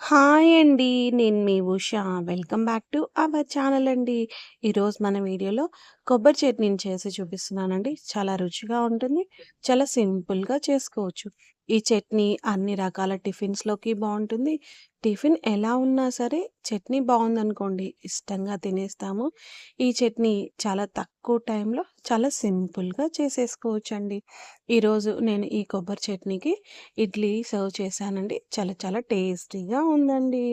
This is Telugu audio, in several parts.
హాయ్ అండి. నేను మీ Usha. Welcome back to our channel అండి. ఈరోజు మన వీడియోలో కొబ్బరి చట్నీని చేసి చూపిస్తున్నానండి. చాలా రుచిగా ఉంటుంది. చాలా సింపుల్‌గా చేసుకోవచ్చు. ఈ చట్నీ అన్ని రకాల టిఫిన్స్‌లోకి బాగుంటుంది టిఫిన్ ఎలా ఉన్నా సరే చట్నీ బాగుందనుకోండి ఇష్టంగా తినేస్తాము. ఈ చట్నీ చాలా తక్కువ టైంలో చాలా సింపుల్‌గా చేసేసుకోవచ్చండి. ఈరోజు నేను ఈ కొబ్బరి చట్నీకి ఇడ్లీ సర్వ్ చేశానండి. చాలా చాలా టేస్టీగా ఉందండి.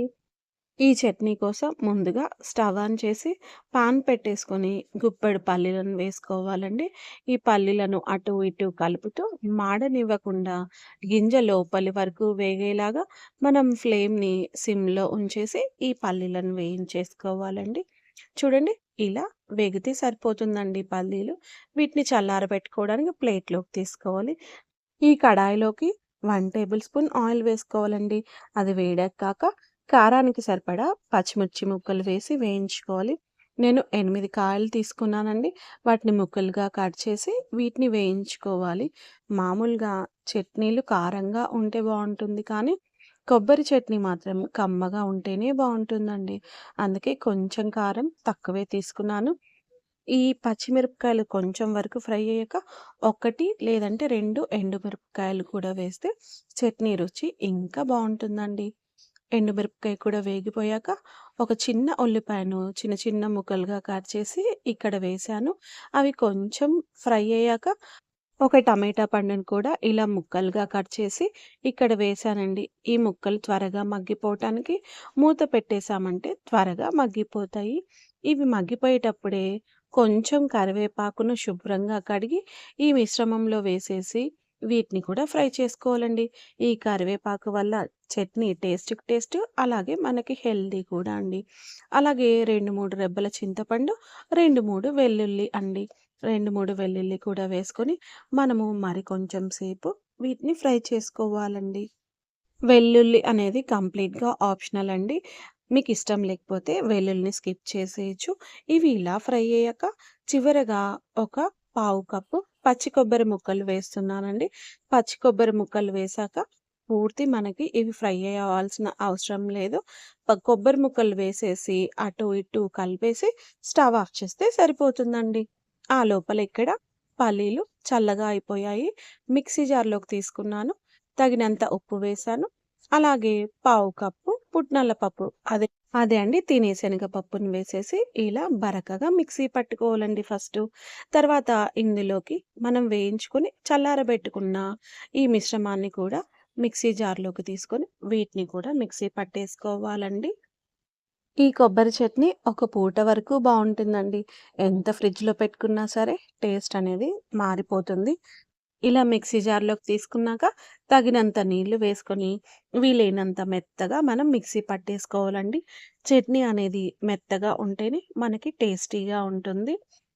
ఈ చట్నీ కోసం ముందుగా స్టవ్ ఆన్ చేసి పాన్ పెట్టేసుకొని గుప్పెడు పల్లీలను వేసుకోవాలండి. ఈ పల్లీలను అటు ఇటు కలుపుతూ మాడనివ్వకుండా గింజ లోపలి వరకు వేగేలాగా మనం ఫ్లేమ్‌ని సిమ్‌లో ఉంచేసి ఈ పల్లీలను వేయించేసుకోవాలండి. చూడండి ఇలా వేగితే సరిపోతుందండి పల్లీలు. వీటిని చల్లారబెట్టుకోవడానికి ప్లేట్‌లోకి తీసుకోవాలి. ఈ కడాయిలోకి వన్ టేబుల్ స్పూన్ ఆయిల్ వేసుకోవాలండి. అది వేడక్కాక కారానికి సరిపడా పచ్చిమిర్చి ముక్కలు వేసి వేయించుకోవాలి. నేను ఎనిమిది కాయలు తీసుకున్నానండి. వాటిని ముక్కలుగా కట్ చేసి వీటిని వేయించుకోవాలి. మామూలుగా చట్నీలు కారంగా ఉంటే బాగుంటుంది కానీ, కొబ్బరి చట్నీ మాత్రం కమ్మగా ఉంటేనే బాగుంటుందండి అందుకే కొంచెం కారం తక్కువే తీసుకున్నాను. ఈ పచ్చిమిరపకాయలు కొంచెం వరకు ఫ్రై అయ్యాక ఒకటి లేదంటే రెండు ఎండుమిరపకాయలు కూడా వేస్తే చట్నీ రుచి ఇంకా బాగుంటుందండి ఎండుమిరపకాయ కూడా వేగిపోయాక ఒక చిన్న ఉల్లిపాయను చిన్న చిన్న ముక్కలుగా కట్ చేసి ఇక్కడ వేశాను. అవి కొంచెం ఫ్రై అయ్యాక ఒక టమాటా పండును కూడా ఇలా ముక్కలుగా కట్ చేసి ఇక్కడ వేశానండి. ఈ ముక్కలు త్వరగా మగ్గిపోవటానికి మూత పెట్టేసామంటే త్వరగా మగ్గిపోతాయి. ఇవి మగ్గిపోయేటప్పుడే కొంచెం కరివేపాకును శుభ్రంగా కడిగి ఈ మిశ్రమంలో వేసేసి వీటిని కూడా ఫ్రై చేసుకోవాలండి. ఈ కరివేపాకు వల్ల చట్నీ టేస్ట్ టేస్ట్ అలాగే మనకి హెల్దీ కూడా అండి. అలాగే 2, 3 రెబ్బల చింతపండు, 2, 3 వెల్లుల్లి అండి. 2, 3 వెల్లుల్లి కూడా వేసుకొని మనము మరి కొంచెం సేపు వీటిని ఫ్రై చేసుకోవాలండి. వెల్లుల్లి అనేది కంప్లీట్‌గా ఆప్షనల్ అండి. మీకు ఇష్టం లేకపోతే వెల్లుల్లిని స్కిప్ చేసేయచ్చు ఇవి ఇలా ఫ్రై అయ్యాక చివరగా ఒక పావు కప్పు పచ్చి కొబ్బరి ముక్కలు వేస్తున్నానండి. పచ్చి కొబ్బరి ముక్కలు వేశాక పూర్తి మనకి ఇవి ఫ్రై అవ్వాల్సిన అవసరం లేదు. కొబ్బరి ముక్కలు వేసేసి అటు ఇటు కలిపేసి స్టవ్ ఆఫ్ చేస్తే సరిపోతుందండి. ఆ లోపల ఇక్కడ పల్లీలు చల్లగా అయిపోయాయి. మిక్సీ జార్‌లోకి తీసుకున్నాను. తగినంత ఉప్పు వేశాను. అలాగే పావు కప్పు పుట్నాల పప్పు అదే అదే అండి తినే శనగపప్పుని వేసేసి ఇలా బరకగా మిక్సీ పట్టుకోవాలండి ఫస్ట్ తర్వాత ఇందులోకి మనం వేయించుకొని చల్లారబెట్టుకున్న ఈ మిశ్రమాన్ని కూడా మిక్సీ జార్‌లోకి తీసుకొని వీటిని కూడా మిక్సీ పట్టేసుకోవాలండి. ఈ కొబ్బరి చట్నీ ఒక పూట వరకు బాగుంటుందండి ఎంత ఫ్రిడ్జ్‌లో పెట్టుకున్నా సరే టేస్ట్ అనేది మారిపోతుంది. ఇలా మిక్సీ జార్‌లోకి తీసుకున్నాక తగినంత నీళ్ళు వేసుకొని వీలైనంత మెత్తగా మనం మిక్సీ పట్టేసుకోవాలండి. చట్నీ అనేది మెత్తగా ఉంటేనే మనకి టేస్టీగా ఉంటుంది.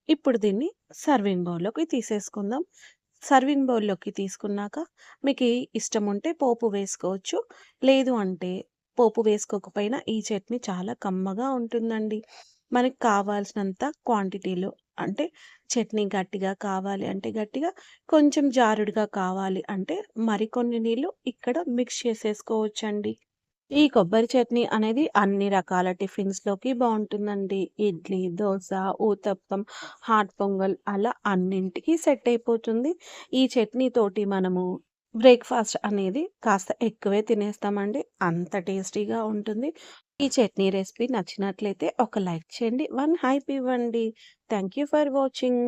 ఇప్పుడు దీన్ని సర్వింగ్ బౌల్‌లోకి తీసేసుకుందాం. సర్వింగ్ బౌల్‌లోకి తీసుకున్నాక మీకు ఇష్టం ఉంటే పోపు వేసుకోవచ్చు. లేదు అంటే పోపు వేసుకోకపోయినా ఈ చట్నీ చాలా కమ్మగా ఉంటుందండి. మనకి కావాల్సినంత క్వాంటిటీలో అంటే చట్నీ గట్టిగా కావాలి అంటే గట్టిగా, కొంచెం జారుడుగా కావాలి అంటే మరికొన్ని నీళ్ళు ఇక్కడ మిక్స్ చేసేసుకోవచ్చండి. ఈ కొబ్బరి చట్నీ అనేది అన్ని రకాల టిఫిన్స్‌లోకి బాగుంటుందండి ఇడ్లీ, దోశ ఊతప్పం, హాట్ పొంగల్ అలా అన్నింటికి సెట్ అయిపోతుంది. ఈ చట్నీతోటి మనము బ్రేక్‌ఫాస్ట్ అనేది కాస్త ఎక్కువే తినేస్తామండి. అంత టేస్టీగా ఉంటుంది. ఈ చట్నీ రెసిపీ నచ్చినట్లయితే ఒక లైక్ చేయండి. వన్ హైప్ ఇవ్వండి. Thank you for watching.